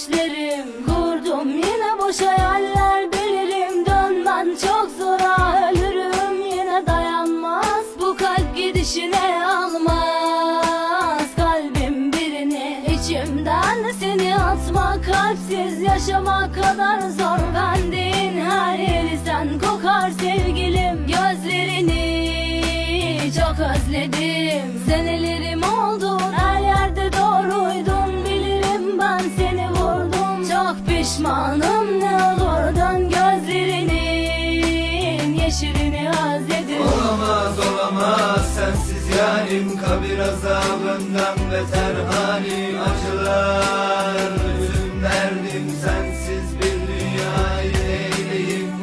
düşlerim Kurdum yine boş hayaller Bilirim. Dönmen çok zora Ölürüm yine dayanmaz. Bu kalp gidişine almaz. Kalbim birini içimden seni atma Kalpsiz yaşamak kadar zor. Bendiğin her yeri sen kokar sevgilim. Gözlerini çok özledim. Seni pişmanım ne olur dön gözlerinin Yeşilini özledim Olamaz olamaz sensiz yarim Kabir azabından beter halim acılar